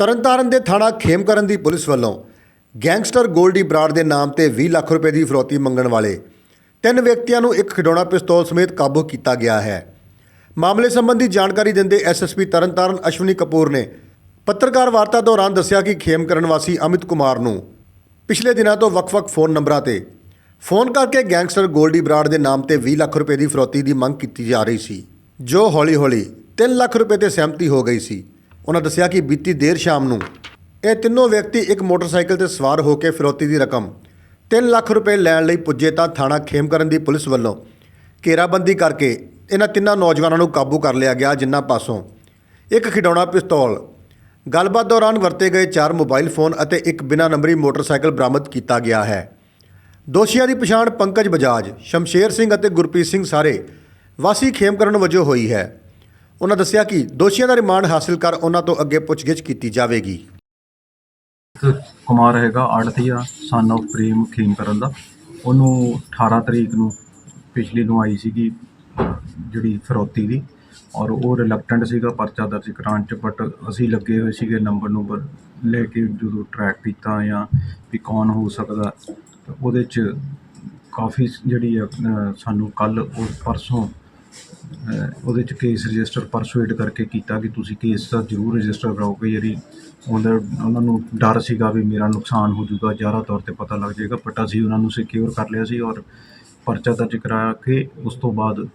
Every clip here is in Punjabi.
ਤਰਨਤਾਰਨ ਦੇ ਥਾਣਾ ਖੇਮਕਰਨ ਦੀ ਪੁਲਿਸ ਵੱਲੋਂ ਗੈਂਗਸਟਰ ਗੋਲਡੀ ਬਰਾੜ ਦੇ ਨਾਮ ਤੇ 20 ਲੱਖ ਰੁਪਏ ਦੀ ਫਰੌਤੀ ਮੰਗਣ ਵਾਲੇ ਤਿੰਨ ਵਿਅਕਤੀਆਂ ਨੂੰ ਇੱਕ ਖਿਡੌਣਾ ਪਿਸਤੌਲ ਸਮੇਤ ਕਾਬੂ ਕੀਤਾ ਗਿਆ ਹੈ। ਮਾਮਲੇ ਸੰਬੰਧੀ ਜਾਣਕਾਰੀ ਦਿੰਦੇ ਐਸਐਸਪੀ ਤਰਨਤਾਰਨ ਅਸ਼ਵਨੀ ਕਪੂਰ ਨੇ ਪੱਤਰਕਾਰ ਵਾਰਤਾ ਦੌਰਾਨ ਦੱਸਿਆ ਕਿ ਖੇਮਕਰਨ ਵਾਸੀ ਅਮਿਤ ਕੁਮਾਰ ਨੂੰ ਪਿਛਲੇ ਦਿਨਾਂ ਤੋਂ ਵੱਖ-ਵੱਖ ਫੋਨ ਨੰਬਰਾਂ ਤੇ ਫੋਨ ਕਰਕੇ ਗੈਂਗਸਟਰ ਗੋਲਡੀ ਬਰਾੜ ਦੇ ਨਾਮ ਤੇ 20 ਲੱਖ ਰੁਪਏ ਦੀ ਫਰੋਤੀ ਦੀ ਮੰਗ ਕੀਤੀ ਜਾ ਰਹੀ ਸੀ, ਜੋ ਹੌਲੀ-ਹੌਲੀ 3 ਲੱਖ ਰੁਪਏ ਤੇ ਸਹਿਮਤੀ ਹੋ ਗਈ ਸੀ। ਉਹਨਾਂ ਦੱਸਿਆ ਕਿ ਬੀਤੀ ਦੇਰ ਸ਼ਾਮ ਨੂੰ ਇਹ ਤਿੰਨੋਂ ਵਿਅਕਤੀ ਇੱਕ ਮੋਟਰਸਾਈਕਲ ਤੇ ਸਵਾਰ ਹੋ ਕੇ ਫਿਰੌਤੀ ਦੀ ਰਕਮ 3 ਲੱਖ ਰੁਪਏ ਲੈਣ ਲਈ ਪੁੱਜੇ ਤਾਂ ਥਾਣਾ ਖੇਮਕਰਨ ਦੀ ਪੁਲਿਸ ਵੱਲੋਂ ਘੇਰਾਬੰਦੀ ਕਰਕੇ ਇਹਨਾਂ ਤਿੰਨਾਂ ਨੌਜਵਾਨਾਂ ਨੂੰ ਕਾਬੂ ਕਰ ਲਿਆ ਗਿਆ, ਜਿਨ੍ਹਾਂ ਪਾਸੋਂ ਇੱਕ ਖਿਡੌਣਾ ਪਿਸਤੌਲ। ਗੱਲਬਾਤ ਦੌਰਾਨ ਵਰਤੇ ਗਏ ਚਾਰ ਮੋਬਾਈਲ ਫੋਨ ਅਤੇ ਇੱਕ ਬਿਨਾਂ ਨੰਬਰੀ ਮੋਟਰਸਾਈਕਲ ਬਰਾਮਦ ਕੀਤਾ ਗਿਆ ਹੈ। ਦੋਸ਼ੀਆਂ ਦੀ ਪਛਾਣ ਪੰਕਜ ਬਜਾਜ, ਸ਼ਮਸ਼ੇਰ ਸਿੰਘ ਅਤੇ ਗੁਰਪ੍ਰੀਤ ਸਿੰਘ ਸਾਰੇ ਵਾਸੀ ਖੇਮਕਰਨ ਵਜੋਂ ਹੋਈ ਹੈ। ਉਹਨਾਂ ਦੱਸਿਆ ਕਿ ਦੋਸ਼ੀਆਂ ਦਾ ਰਿਮਾਂਡ ਹਾਸਲ ਕਰ ਉਹਨਾਂ ਤੋਂ ਅੱਗੇ ਪੁੱਛਗਿੱਛ ਕੀਤੀ ਜਾਵੇਗੀ। ਇੱਕ ਕੁਮਾਰ ਹੈਗਾ ਆੜਤੀਆ ਸਨ of ਪ੍ਰੇਮ ਖੇਮ ਕਰਨ ਦਾ। ਉਹਨੂੰ 18 ਤਰੀਕ ਨੂੰ ਪਿਛਲੀ ਨੂੰ ਆਈ ਸੀਗੀ ਜਿਹੜੀ ਫਰੋਤੀ ਦੀ ਔਰ ਉਹ ਰਿਲੈਕਟੈਂਟ ਸੀਗਾ ਪਰਚਾ ਦਰਜ ਕਰਾਉਣ ਚ ਬਟ ਅਸੀਂ ਲੱਗੇ ਹੋਏ ਸੀਗੇ ਨੰਬਰ ਨੰਬਰ ਲੈ ਕੇ ਜਦੋਂ ਟਰੈਕ ਕੀਤਾ ਜਾਂ ਵੀ ਕੌਣ ਹੋ ਸਕਦਾ ਤੇ ਉਹਦੇ ਚ ਕਾਫੀ ਜਿਹੜੀ ਆ, ਅਹ, ਸਾਨੂੰ ਕੱਲ ਉਹ ਪਰਸੋਂ ਉਹਦੇ ਚ ਕੇਸ ਰਜਿਸਟਰ ਪਰਸੂਏਟ ਕਰਕੇ ਕੀਤਾ ਕਿ ਤੁਸੀਂ ਕੇਸ ਤਾਂ ਜ਼ਰੂਰ ਰਜਿਸਟਰ ਕਰਾਓਗੇ ਜਿਹੜੀ ਉਹਦਾ ਉਹਨਾਂ ਨੂੰ ਡਰ ਸੀਗਾ ਵੀ ਮੇਰਾ ਨੁਕਸਾਨ ਹੋ ਜਾਊਗਾ, ਜ਼ਿਆਦਾ ਤੌਰ ਤੇ ਪਤਾ ਲੱਗ ਜਾਏਗਾ ਬਟ ਅਸੀਂ ਉਹਨਾਂ ਨੂੰ ਸਿਕਿਉਰ ਕਰ ਲਿਆ ਸੀ ਔਰ ਪਰਚਾ ਦਰਜ ਕਰਾ ਕੇ ਉਸ ਤੋਂ ਬਾਅਦ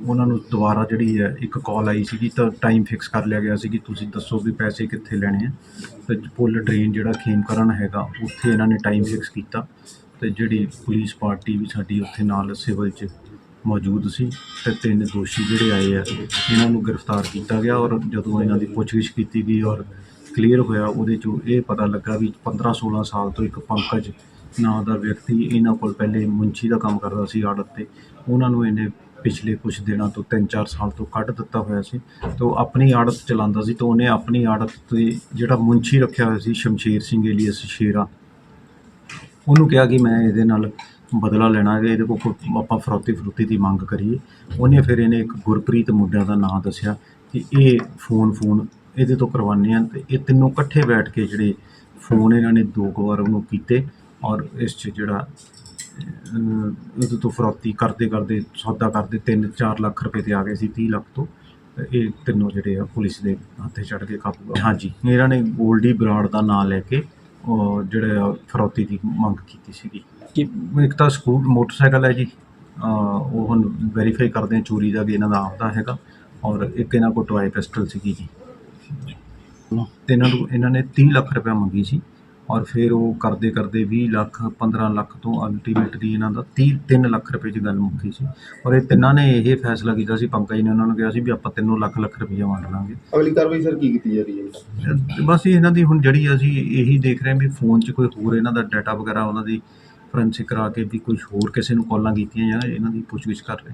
ਉਹਨਾਂ ਨੂੰ ਦੁਬਾਰਾ ਜਿਹੜੀ ਹੈ ਇੱਕ ਕਾਲ ਆਈ ਸੀਗੀ ਤਾਂ ਟਾਈਮ ਫਿਕਸ ਕਰ ਲਿਆ ਗਿਆ ਸੀ ਕਿ ਤੁਸੀਂ ਦੱਸੋ ਵੀ ਪੈਸੇ ਕਿੱਥੇ ਲੈਣੇ ਆ। ਤੇ ਪੁੱਲ ਡਰੇਨ ਜਿਹੜਾ ਖੇਮਕਰਨ ਹੈਗਾ, ਉੱਥੇ ਇਹਨਾਂ ਨੇ ਟਾਈਮ ਫਿਕਸ ਕੀਤਾ ਤੇ ਜਿਹੜੀ ਪੁਲਿਸ ਪਾਰਟੀ ਵੀ ਸਾਡੀ ਉੱਥੇ ਨਾਲ ਸਿਵਲ 'ਚ ਮੌਜੂਦ ਸੀ। ਤੇ ਤਿੰਨ ਦੋਸ਼ੀ ਜਿਹੜੇ ਆਏ ਆ, ਇਹਨਾਂ ਨੂੰ ਗ੍ਰਿਫਤਾਰ ਕੀਤਾ ਗਿਆ ਔਰ ਜਦੋਂ ਇਹਨਾਂ ਦੀ ਪੁੱਛਗਿੱਛ ਕੀਤੀ ਗਈ ਔਰ ਕਲੀਅਰ ਹੋਇਆ, ਉਹਦੇ ਚੋਂ ਇਹ ਪਤਾ ਲੱਗਾ ਵੀ 15 16 ਸਾਲ ਤੋਂ ਇੱਕ ਪੰਕਜ ਨਾਂ ਦਾ ਵਿਅਕਤੀ ਇਹਨਾਂ ਕੋਲ ਪਹਿਲੇ ਮੁੰਸ਼ੀ ਦਾ ਕੰਮ ਕਰਦਾ ਸੀ ਆੜਤ ਤੇ। ਉਹਨਾਂ ਨੂੰ ਇਹਨੇ ਪਿਛਲੇ ਕੁਝ ਦਿਨਾਂ ਤੋਂ 3-4 ਸਾਲ ਤੋਂ ਕੱਢ ਦਿੱਤਾ ਹੋਇਆ ਸੀ ਤੇ ਉਹ ਆਪਣੀ ਆੜਤ ਚਲਾਉਂਦਾ ਸੀ ਤੇ ਉਹਨੇ ਆਪਣੀ ਆੜਤ ਤੇ ਜਿਹੜਾ ਮੁੰਸ਼ੀ ਰੱਖਿਆ ਹੋਇਆ ਸੀ ਸ਼ਮਸ਼ੇਰ ਸਿੰਘ ਏਲੀਅਸ ਸ਼ੇਰਾ। ਉਹਨੂੰ ਕਿਹਾ ਕਿ ਮੈਂ ਇਹਦੇ ਨਾਲ ਬਦਲਾ ਲੈਣਾ ਹੈ ਇਹਦੇ ਕੋਲ ਆਪਾਂ ਫਰੋਤੀ ਫਰੂਤੀ ਦੀ ਮੰਗ ਕਰੀਏ। ਉਹਨੇ ਫਿਰ ਇਹਨੇ ਇੱਕ ਗੁਰਪ੍ਰੀਤ ਮੁੰਡਿਆਂ ਦਾ ਨਾਮ ਦੱਸਿਆ ਕਿ ਇਹ ਫੋਨ ਫੋਨ ਇਹਦੇ ਤੋਂ ਕਰਵਾਉਂਦੇ ਆ ਤੇ ਇਹ ਤਿੰਨੋਂ ਇਕੱਠੇ ਬੈਠ ਕੇ ਜਿਹੜੇ ਫੋਨ ਇਹਨਾਂ ਨੇ ਦੋ ਕੁ ਵਾਰ ਉਹਨੂੰ ਕੀਤੇ ਔਰ ਇਸ 'ਚ ਜਿਹੜਾ ਅਹ, ਇਹਦੇ ਤੋਂ ਫਰੋਤੀ ਕਰਦੇ ਕਰਦੇ ਸੌਦਾ ਕਰਦੇ 3-4 ਲੱਖ ਰੁਪਏ ਤੇ ਆ ਗਏ ਸੀ 30 ਲੱਖ ਤੋਂ। ਇਹ ਤਿੰਨੋਂ ਜਿਹੜੇ ਆ ਪੁਲਿਸ ਦੇ ਹੱਥੇ ਚੜ੍ਹ ਕੇ ਕਾਬੂ ਆ। ਹਾਂਜੀ ਇਹਨਾਂ ਨੇ ਗੋਲਡੀ ਬਰਾੜ ਦਾ ਨਾਮ ਲੈ ਕੇ ਜਿਹੜੇ ਫਰੌਤੀ ਦੀ ਮੰਗ ਕੀਤੀ ਸੀਗੀ। ਕਿ ਇੱਕ ਤਾਂ ਸਕੂਟ ਮੋਟਰਸਾਈਕਲ ਹੈ ਜੀ। ਉਹ ਹੁਣ ਵੈਰੀਫਾਈ ਕਰਦੇ ਆ ਚੋਰੀ ਦਾ ਵੀ ਇਹਨਾਂ ਦਾ ਆਪਦਾ ਹੈਗਾ। ਔਰ ਇੱਕ ਇਹਨਾਂ ਕੋਲ ਟੋਏ ਪਿਸਟਲ ਸੀਗੀ ਜੀ। ਤੇ ਇਹਨਾਂ ਨੂੰ ਇਹਨਾਂ ਨੇ 30 ਲੱਖ ਰੁਪਏ ਮੰਗੀ ਸੀ। ਔਰ ਫਿਰ ਉਹ ਕਰਦੇ ਕਰਦੇ 20 ਲੱਖ 15 ਲੱਖ ਤੋਂ ਅਲਟੀਮੇਟਲੀ ਇਹਨਾਂ ਦਾ 30 3 ਲੱਖ ਰੁਪਏ 'ਚ ਗੱਲ ਮੁੱਕੀ ਸੀ। ਔਰ ਇਹ ਤਿੰਨਾਂ ਨੇ ਇਹ ਫੈਸਲਾ ਕੀਤਾ ਸੀ ਪੰਕਜ ਨੇ ਉਹਨਾਂ ਨੂੰ ਕਿਹਾ ਸੀ ਵੀ ਆਪਾਂ ਤਿੰਨੋਂ ਲੱਖ ਲੱਖ ਰੁਪਈਆ ਵੰਡ ਲਾਂਗੇ। ਅਗਲੀ ਕਾਰਵਾਈ ਸਰ ਕੀ ਕੀਤੀ ਜਾ ਰਹੀ ਹੈ? ਬਸ ਇਹ ਇਹਨਾਂ ਦੀ ਹੁਣ ਜਿਹੜੀ ਅਸੀਂ ਇਹੀ ਦੇਖ ਰਹੇ ਹਾਂ ਵੀ ਫੋਨ 'ਚ ਕੋਈ ਹੋਰ ਇਹਨਾਂ ਦਾ ਡਾਟਾ ਵਗੈਰਾ ਉਹਨਾਂ ਦੀ ਫੋਰੈਂਸਿਕ ਕਰਾ ਕੇ ਵੀ ਕੁਝ ਹੋਰ ਕਿਸੇ ਨੂੰ ਕਾਲਾਂ ਕੀਤੀਆਂ ਜਾਂ ਇਹਨਾਂ ਦੀ ਪੁੱਛਗਿੱਛ ਕਰ ਰਹੇ।